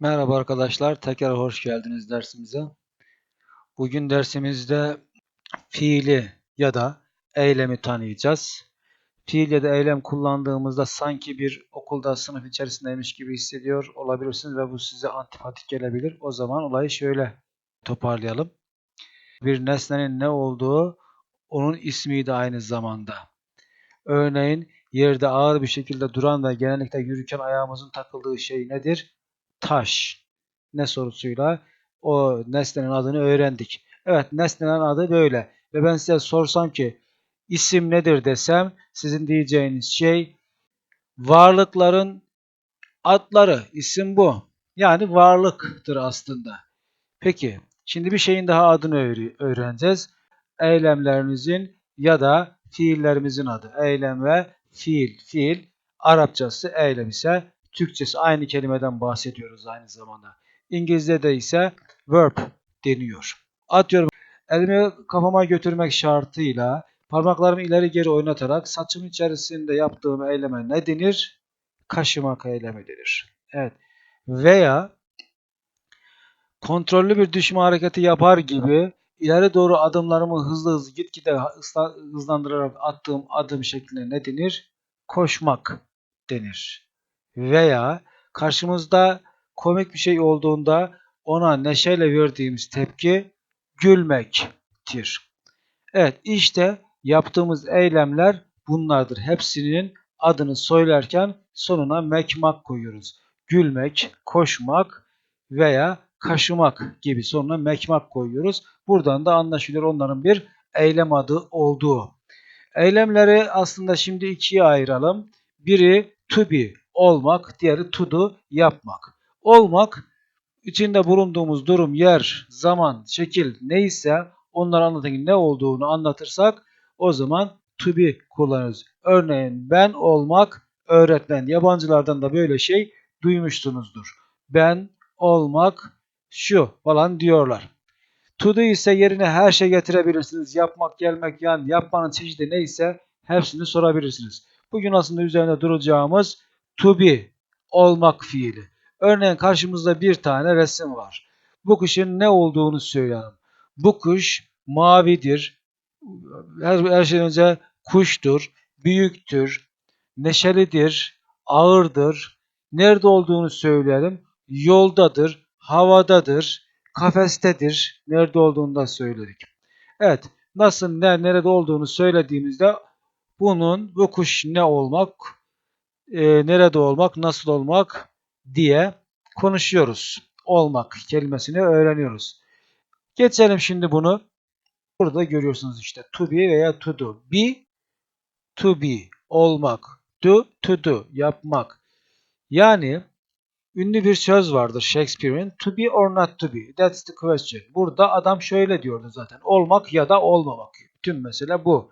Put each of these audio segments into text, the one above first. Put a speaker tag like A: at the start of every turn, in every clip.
A: Merhaba arkadaşlar, tekrar hoş geldiniz dersimize. Bugün dersimizde fiili ya da eylemi tanıyacağız. Fiil ya da eylem kullandığımızda sanki bir okulda sınıf içerisindeymiş gibi hissediyor olabilirsiniz ve bu size antipatik gelebilir. O zaman olayı şöyle toparlayalım. Bir nesnenin ne olduğu onun ismi de aynı zamanda. Örneğin yerde ağır bir şekilde duran ve genellikle yürürken ayağımızın takıldığı şey nedir? Taş ne sorusuyla o nesnenin adını öğrendik. Evet nesnenin adı böyle. Ve ben size sorsam ki isim nedir desem sizin diyeceğiniz şey varlıkların adları. İsim bu. Yani varlıktır aslında. Peki şimdi bir şeyin daha adını öğreneceğiz. Eylemlerimizin ya da fiillerimizin adı. Eylem ve fiil. Fiil Arapçası eylem ise Türkçesi aynı kelimeden bahsediyoruz aynı zamanda. İngilizce'de ise verb deniyor. Atıyorum elimi kafama götürmek şartıyla parmaklarımı ileri geri oynatarak saçım içerisinde yaptığım eyleme ne denir? Kaşımak eylemi denir. Evet. Veya kontrollü bir düşme hareketi yapar gibi ileri doğru adımlarımı hızlı hızlı gitgide hızlandırarak attığım adım şeklinde ne denir? Koşmak denir veya karşımızda komik bir şey olduğunda ona neşeyle verdiğimiz tepki gülmektir. Evet işte yaptığımız eylemler bunlardır. Hepsinin adını söylerken sonuna mekmak koyuyoruz. Gülmek, koşmak veya kaşımak gibi sonuna mekmak koyuyoruz. Buradan da anlaşılıyor onların bir eylem adı olduğu. Eylemleri aslında şimdi ikiye ayıralım. Biri to be olmak, diğeri to do yapmak. Olmak içinde bulunduğumuz durum, yer, zaman, şekil neyse onları anlatan ne olduğunu anlatırsak o zaman to be kullanırız. Örneğin ben olmak öğretmen. Yabancılardan da böyle şey duymuşsunuzdur. Ben olmak şu falan diyorlar. To do ise yerine her şey getirebilirsiniz. Yapmak, gelmek yani yapmanın çeşidi neyse hepsini sorabilirsiniz. Bugün aslında üzerinde duracağımız to be olmak fiili. Örneğin karşımızda bir tane resim var. Bu kuşun ne olduğunu söyleyelim. Bu kuş mavidir. Her, her şeyden önce kuştur, büyüktür, neşelidir, ağırdır. Nerede olduğunu söyleyelim. Yoldadır, havadadır, kafestedir. Nerede olduğunu da söyledik. Evet, nasıl, ne, nerede olduğunu söylediğimizde bunun bu kuş ne olmak e, nerede olmak, nasıl olmak diye konuşuyoruz. Olmak kelimesini öğreniyoruz. Geçelim şimdi bunu. Burada görüyorsunuz işte to be veya to do. Be, to be, olmak. Do, to do, yapmak. Yani ünlü bir söz vardır Shakespeare'in. To be or not to be. That's the question. Burada adam şöyle diyordu zaten. Olmak ya da olmamak. Tüm mesele bu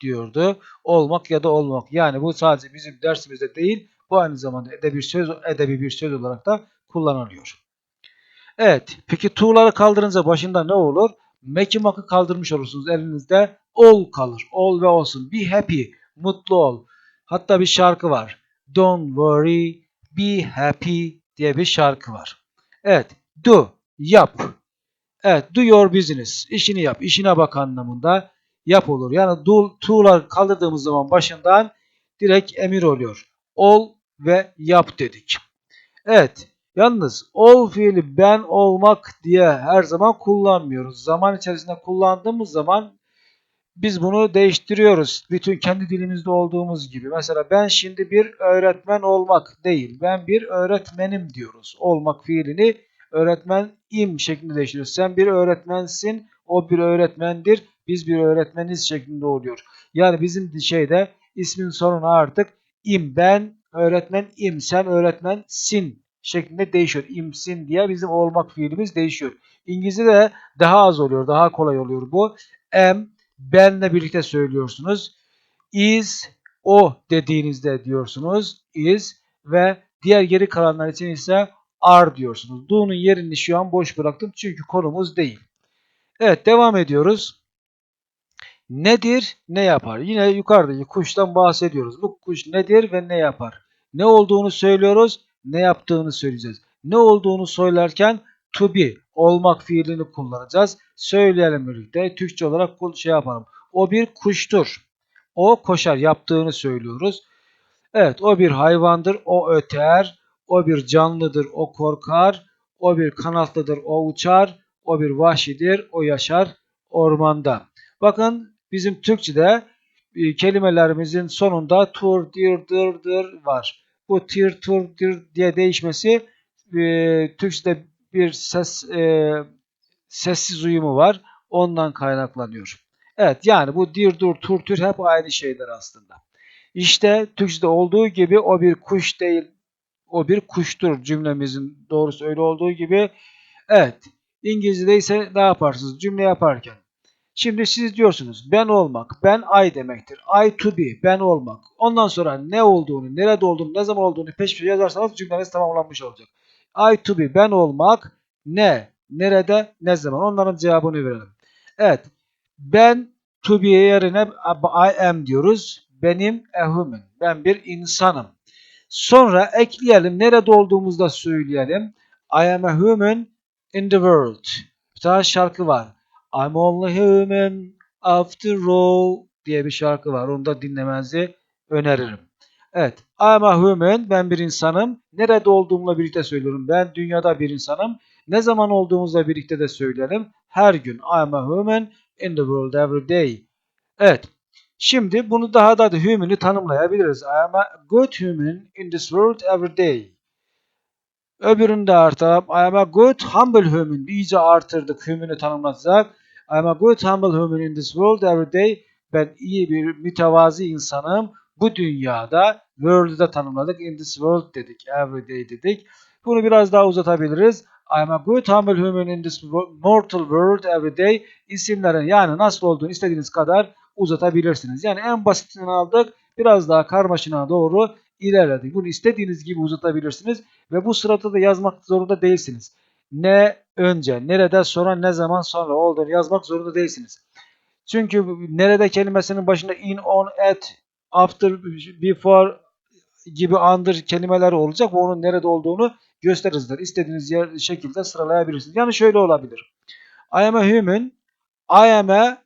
A: diyordu. Olmak ya da olmak. Yani bu sadece bizim dersimizde değil, bu aynı zamanda edebi söz edebi bir söz olarak da kullanılıyor. Evet, peki tuğları kaldırınca başında ne olur? Meki makı kaldırmış olursunuz elinizde. Ol kalır. Ol ve olsun. Be happy. Mutlu ol. Hatta bir şarkı var. Don't worry. Be happy diye bir şarkı var. Evet. Do. Yap. Evet. Do your business. İşini yap. İşine bak anlamında yap olur. Yani do, to'lar kaldırdığımız zaman başından direkt emir oluyor. Ol ve yap dedik. Evet. Yalnız ol fiili ben olmak diye her zaman kullanmıyoruz. Zaman içerisinde kullandığımız zaman biz bunu değiştiriyoruz. Bütün kendi dilimizde olduğumuz gibi. Mesela ben şimdi bir öğretmen olmak değil. Ben bir öğretmenim diyoruz. Olmak fiilini öğretmen im şeklinde değiştiriyoruz. Sen bir öğretmensin, o bir öğretmendir biz bir öğretmeniz şeklinde oluyor. Yani bizim şeyde ismin sonuna artık im ben öğretmen im sen öğretmen sin şeklinde değişiyor. İmsin diye bizim olmak fiilimiz değişiyor. İngilizce'de daha az oluyor. Daha kolay oluyor bu. Am benle birlikte söylüyorsunuz. Is o dediğinizde diyorsunuz. Is ve diğer geri kalanlar için ise are diyorsunuz. Do'nun yerini şu an boş bıraktım çünkü konumuz değil. Evet devam ediyoruz. Nedir, ne yapar? Yine yukarıdaki kuştan bahsediyoruz. Bu kuş nedir ve ne yapar? Ne olduğunu söylüyoruz, ne yaptığını söyleyeceğiz. Ne olduğunu söylerken to be olmak fiilini kullanacağız. Söyleyelim birlikte. Türkçe olarak şey yapalım. O bir kuştur. O koşar yaptığını söylüyoruz. Evet o bir hayvandır. O öter. O bir canlıdır. O korkar. O bir kanatlıdır. O uçar. O bir vahşidir. O yaşar ormanda. Bakın bizim Türkçe'de e, kelimelerimizin sonunda tur, dir, dır, dır var. Bu tir, tur, dir diye değişmesi e, Türkçe'de bir ses e, sessiz uyumu var. Ondan kaynaklanıyor. Evet yani bu dir, dur, tur, tür hep aynı şeyler aslında. İşte Türkçe'de olduğu gibi o bir kuş değil, o bir kuştur cümlemizin doğrusu öyle olduğu gibi. Evet, İngilizce'de ise ne yaparsınız cümle yaparken? Şimdi siz diyorsunuz ben olmak, ben I demektir. I to be, ben olmak. Ondan sonra ne olduğunu, nerede olduğunu, ne zaman olduğunu peş peşe yazarsanız cümleniz tamamlanmış olacak. I to be, ben olmak, ne, nerede, ne zaman. Onların cevabını verelim. Evet, ben to be yerine I am diyoruz. Benim a human, ben bir insanım. Sonra ekleyelim, nerede olduğumuzda söyleyelim. I am a human in the world. Bir tane şarkı var. I'm only human after all diye bir şarkı var. Onu da dinlemenizi öneririm. Evet. I'm a human. Ben bir insanım. Nerede olduğumla birlikte söylüyorum. Ben dünyada bir insanım. Ne zaman olduğumuzla birlikte de söylerim. Her gün. I'm a human in the world every day. Evet. Şimdi bunu daha da human'ı tanımlayabiliriz. I am a good human in this world every day. Öbürünü de artıralım. I am a good humble human. İyice artırdık. Human'ı tanımlatacak. I am a good humble human in this world every day. Ben iyi bir mütevazi insanım. Bu dünyada world'ı da tanımladık. In this world dedik. Every day dedik. Bunu biraz daha uzatabiliriz. I am a good humble human in this mortal world every day. İsimlerin yani nasıl olduğunu istediğiniz kadar uzatabilirsiniz. Yani en basitinden aldık. Biraz daha karmaşına doğru ilerledik. Bunu istediğiniz gibi uzatabilirsiniz. Ve bu sırada da yazmak zorunda değilsiniz. Ne önce, nerede, sonra, ne zaman, sonra olduğunu yazmak zorunda değilsiniz. Çünkü nerede kelimesinin başında in, on, at, after, before gibi under kelimeler olacak. Bu onun nerede olduğunu gösterirler. İstediğiniz yer, şekilde sıralayabilirsiniz. Yani şöyle olabilir. I am a human, I am a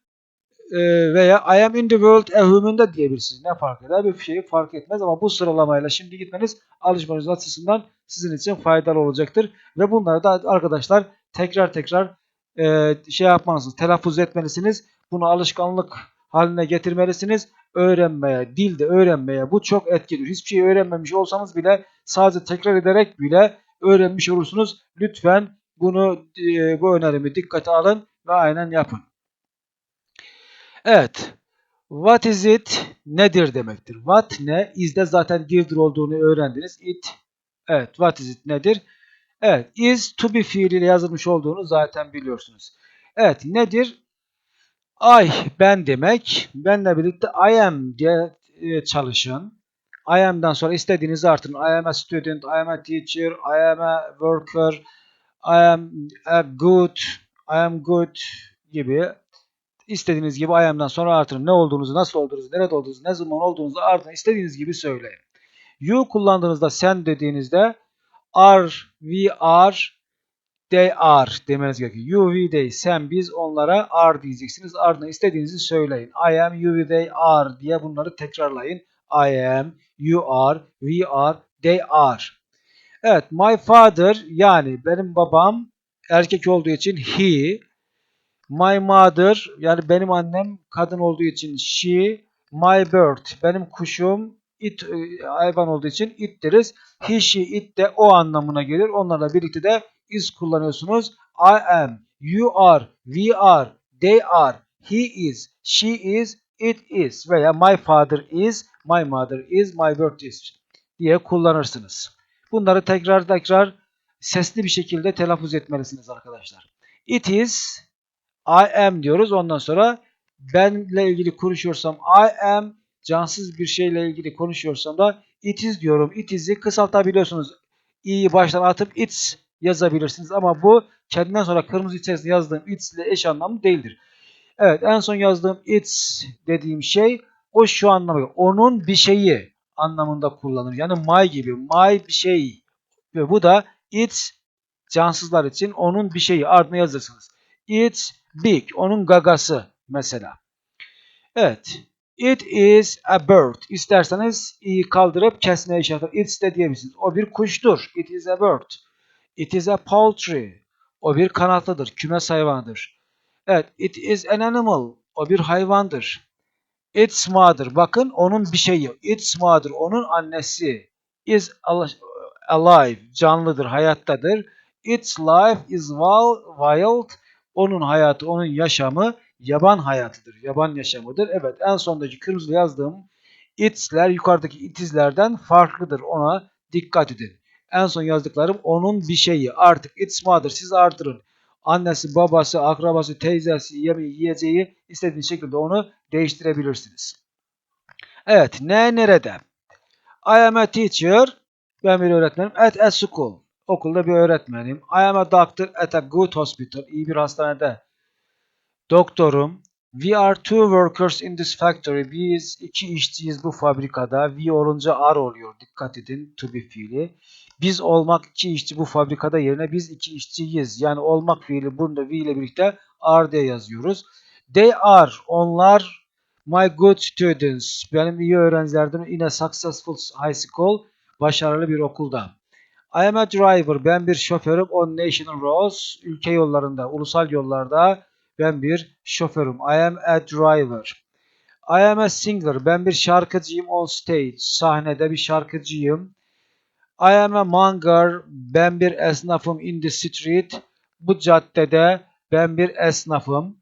A: veya I am in the world a human da diyebilirsiniz. Ne fark eder? Bir şey fark etmez ama bu sıralamayla şimdi gitmeniz alışmanız açısından sizin için faydalı olacaktır. Ve bunları da arkadaşlar tekrar tekrar e, şey yapmalısınız, telaffuz etmelisiniz. Bunu alışkanlık haline getirmelisiniz. Öğrenmeye, dilde öğrenmeye bu çok etkilidir. Hiçbir şey öğrenmemiş olsanız bile sadece tekrar ederek bile öğrenmiş olursunuz. Lütfen bunu e, bu önerimi dikkate alın ve aynen yapın. Evet. What is it? Nedir demektir. What ne? Is de zaten girdir olduğunu öğrendiniz. It. Evet. What is it nedir? Evet. Is to be fiiliyle yazılmış olduğunu zaten biliyorsunuz. Evet. Nedir? I ben demek. Benle birlikte I am diye e, çalışın. I am'dan sonra istediğinizi artırın. I am a student, I am a teacher, I am a worker, I am a good, I am good gibi istediğiniz gibi I am'dan sonra artırın. Ne olduğunuzu, nasıl olduğunuzu, nerede olduğunuzu, ne zaman olduğunuzu artırın. İstediğiniz gibi söyleyin. You kullandığınızda sen dediğinizde are, we are, they are demeniz gerekiyor. You, we, they, sen, biz onlara are diyeceksiniz. Ardından istediğinizi söyleyin. I am, you, we, they are diye bunları tekrarlayın. I am, you are, we are, they are. Evet, my father yani benim babam erkek olduğu için he, my mother yani benim annem kadın olduğu için she, my bird benim kuşum, it e, hayvan olduğu için it deriz. He, she, it de o anlamına gelir. Onlarla birlikte de is kullanıyorsunuz. I am, you are, we are, they are, he is, she is, it is veya my father is, my mother is, my bird is diye kullanırsınız. Bunları tekrar tekrar sesli bir şekilde telaffuz etmelisiniz arkadaşlar. It is, I am diyoruz. Ondan sonra benle ilgili konuşuyorsam I am, cansız bir şeyle ilgili konuşuyorsam da it is diyorum. It is'i kısaltabiliyorsunuz. i'yi baştan atıp it's yazabilirsiniz ama bu kendinden sonra kırmızı içerisinde yazdığım it's ile eş anlamlı değildir. Evet en son yazdığım it's dediğim şey o şu anlamı. Onun bir şeyi anlamında kullanılır. Yani my gibi. My bir şey. Ve bu da It's cansızlar için onun bir şeyi ardına yazırsınız. It's big. Onun gagası mesela. Evet. It is a bird. İsterseniz i'yi kaldırıp kesmeye işaret It's de diyebilirsiniz. O bir kuştur. It is a bird. It is a poultry. O bir kanatlıdır. Kümes hayvanıdır. Evet. It is an animal. O bir hayvandır. Its mother. Bakın onun bir şeyi. Its mother. Onun annesi. Is alive. Canlıdır. Hayattadır. Its life is wild. Onun hayatı, onun yaşamı yaban hayatıdır. Yaban yaşamıdır. Evet en sondaki kırmızı yazdığım its'ler yukarıdaki itizlerden farklıdır. Ona dikkat edin. En son yazdıklarım onun bir şeyi. Artık its mother siz artırın. Annesi, babası, akrabası, teyzesi, yemeği, yiyeceği istediğiniz şekilde onu değiştirebilirsiniz. Evet ne nerede? I am a teacher. Ben bir öğretmenim. At a school. Okulda bir öğretmenim. I am a doctor at a good hospital. İyi bir hastanede. Doktorum. We are two workers in this factory. Biz iki işçiyiz bu fabrikada. We olunca are oluyor. Dikkat edin to be fiili. Biz olmak iki işçi bu fabrikada yerine biz iki işçiyiz. Yani olmak fiili burada we ile birlikte are diye yazıyoruz. They are. Onlar my good students. Benim iyi öğrencilerdim. In a successful high school. Başarılı bir okulda. I am a driver. Ben bir şoförüm on national roads. Ülke yollarında, ulusal yollarda ben bir şoförüm. I am a driver. I am a singer. Ben bir şarkıcıyım on stage. Sahnede bir şarkıcıyım. I am a monger. Ben bir esnafım in the street. Bu caddede ben bir esnafım.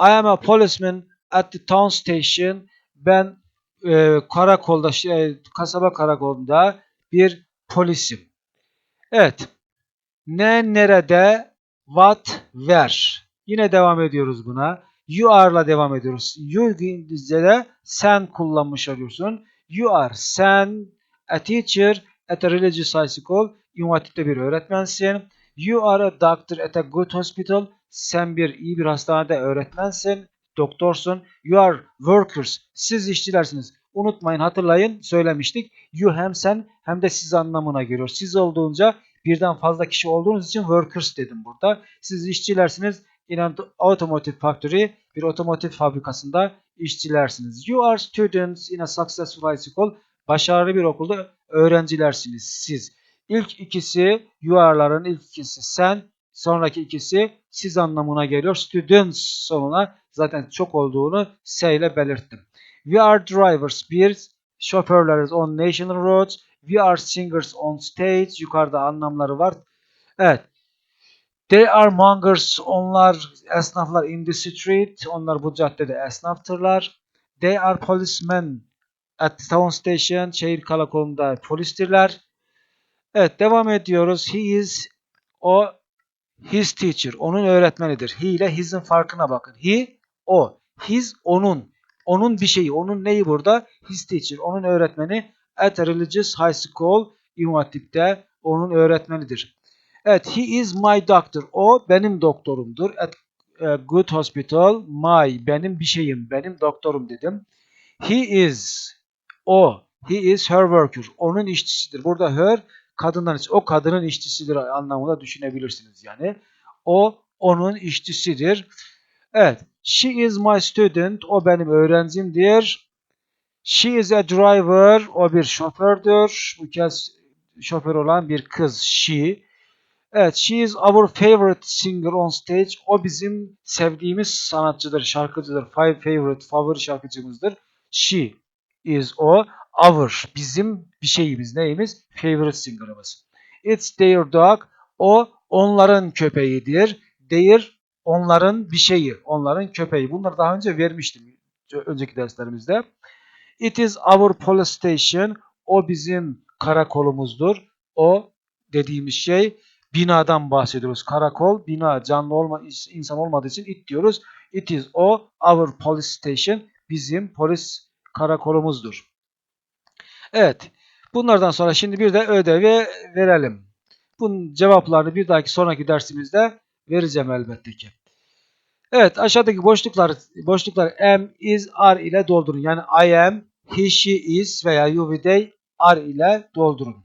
A: I am a policeman at the town station. Ben e, karakolda, şey, kasaba karakolunda bir polisim. Evet. Ne, nerede, what, where. Yine devam ediyoruz buna. You are'la devam ediyoruz. You İngilizce'de sen kullanmış oluyorsun. You are sen a teacher at a religious high school. İmam bir öğretmensin. You are a doctor at a good hospital. Sen bir iyi bir hastanede öğretmensin. Doktorsun. You are workers. Siz işçilersiniz. Unutmayın hatırlayın söylemiştik. You hem sen hem de siz anlamına geliyor. Siz olduğunca birden fazla kişi olduğunuz için workers dedim burada. Siz işçilersiniz. In an automotive factory bir otomotiv fabrikasında işçilersiniz. You are students in a successful high school. Başarılı bir okulda öğrencilersiniz siz. İlk ikisi you are'ların ilk ikisi sen, sonraki ikisi siz anlamına geliyor. Students sonuna zaten çok olduğunu S ile belirttim. We are drivers. Bir şoförleriz on national roads. We are singers on stage. Yukarıda anlamları var. Evet. They are mongers. Onlar esnaflar in the street. Onlar bu caddede esnaftırlar. They are policemen at the town station. Şehir karakolunda polistirler. Evet devam ediyoruz. He is o his teacher. Onun öğretmenidir. He ile his'in farkına bakın. He o. His onun. Onun bir şeyi. Onun neyi burada? His teacher. Onun öğretmeni at a religious high school. İmam onun öğretmenidir. Evet, he is my doctor. O benim doktorumdur. At a good hospital. My, benim bir şeyim, benim doktorum dedim. He is, o. He is her worker. Onun işçisidir. Burada her, kadından. O kadının işçisidir anlamında düşünebilirsiniz yani. O, onun işçisidir. Evet, she is my student. O benim öğrencimdir. She is a driver. O bir şofördür. Bu kez şoför olan bir kız. She. Evet, she is our favorite singer on stage. O bizim sevdiğimiz sanatçıdır, şarkıcıdır. Five favorite, favori şarkıcımızdır. She is o. Our, bizim bir şeyimiz, neyimiz? Favorite singer'ımız. It's their dog. O, onların köpeğidir. Their, onların bir şeyi, onların köpeği. Bunları daha önce vermiştim önceki derslerimizde. It is our police station. O bizim karakolumuzdur. O dediğimiz şey binadan bahsediyoruz. Karakol, bina, canlı olma, insan olmadığı için it diyoruz. It is o, our police station, bizim polis karakolumuzdur. Evet, bunlardan sonra şimdi bir de ödevi verelim. Bunun cevaplarını bir dahaki sonraki dersimizde vereceğim elbette ki. Evet, aşağıdaki boşluklar boşluklar am, is, are ile doldurun. Yani I am, he, she, is veya you ve they are ile doldurun.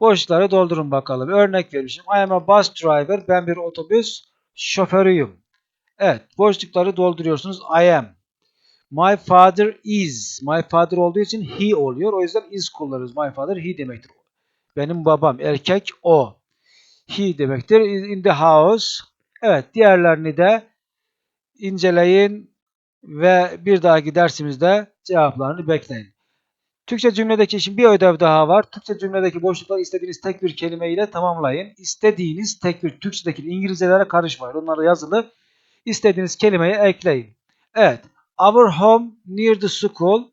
A: Boşlukları doldurun bakalım. Örnek vermişim. I am a bus driver. Ben bir otobüs şoförüyüm. Evet. Boşlukları dolduruyorsunuz. I am. My father is. My father olduğu için he oluyor. O yüzden is kullanırız. My father he demektir. Benim babam erkek o. He demektir. Is in the house. Evet. Diğerlerini de inceleyin ve bir dahaki dersimizde cevaplarını bekleyin. Türkçe cümledeki şimdi bir ödev daha var. Türkçe cümledeki boşlukları istediğiniz tek bir kelime ile tamamlayın. İstediğiniz tek bir Türkçedeki İngilizcelere karışmayın. Onlara yazılı. İstediğiniz kelimeyi ekleyin. Evet. Our home near the school.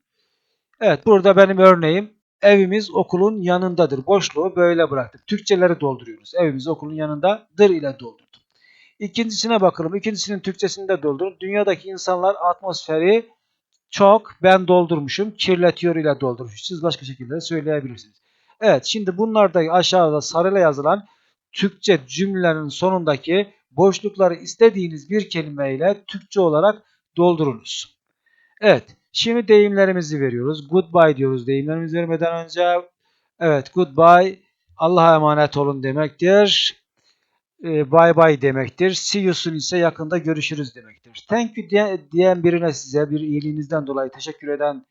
A: Evet burada benim örneğim. Evimiz okulun yanındadır. Boşluğu böyle bıraktık. Türkçeleri dolduruyoruz. Evimiz okulun yanındadır ile doldurdum. İkincisine bakalım. İkincisinin Türkçesini de doldurun. Dünyadaki insanlar atmosferi çok ben doldurmuşum. Kirletiyor ile doldurmuş. Siz başka şekilde söyleyebilirsiniz. Evet şimdi bunlarda aşağıda sarıyla yazılan Türkçe cümlelerin sonundaki boşlukları istediğiniz bir kelimeyle Türkçe olarak doldurunuz. Evet şimdi deyimlerimizi veriyoruz. Goodbye diyoruz deyimlerimizi vermeden önce. Evet goodbye Allah'a emanet olun demektir. Ee, bye bye demektir. See you soon ise yakında görüşürüz demektir. Thank you diye- diyen birine size bir iyiliğinizden dolayı teşekkür eden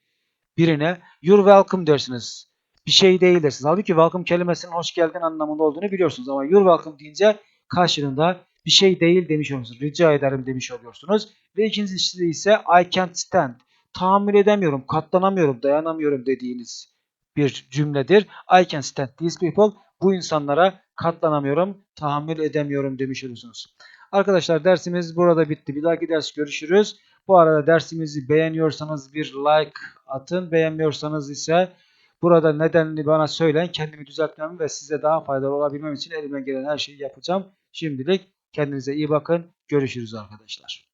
A: birine you're welcome dersiniz. Bir şey değil dersiniz. Halbuki welcome kelimesinin hoş geldin anlamında olduğunu biliyorsunuz ama you're welcome deyince karşılığında bir şey değil demiş oluyorsunuz. Rica ederim demiş oluyorsunuz. Ve ikincisi ise I can't stand. Tahammül edemiyorum, katlanamıyorum, dayanamıyorum dediğiniz bir cümledir. I can't stand these people. Bu insanlara katlanamıyorum, tahammül edemiyorum demiş oluyorsunuz. Arkadaşlar dersimiz burada bitti. Bir dahaki ders görüşürüz. Bu arada dersimizi beğeniyorsanız bir like atın. Beğenmiyorsanız ise burada nedenini bana söyleyin. Kendimi düzeltmem ve size daha faydalı olabilmem için elimden gelen her şeyi yapacağım. Şimdilik kendinize iyi bakın. Görüşürüz arkadaşlar.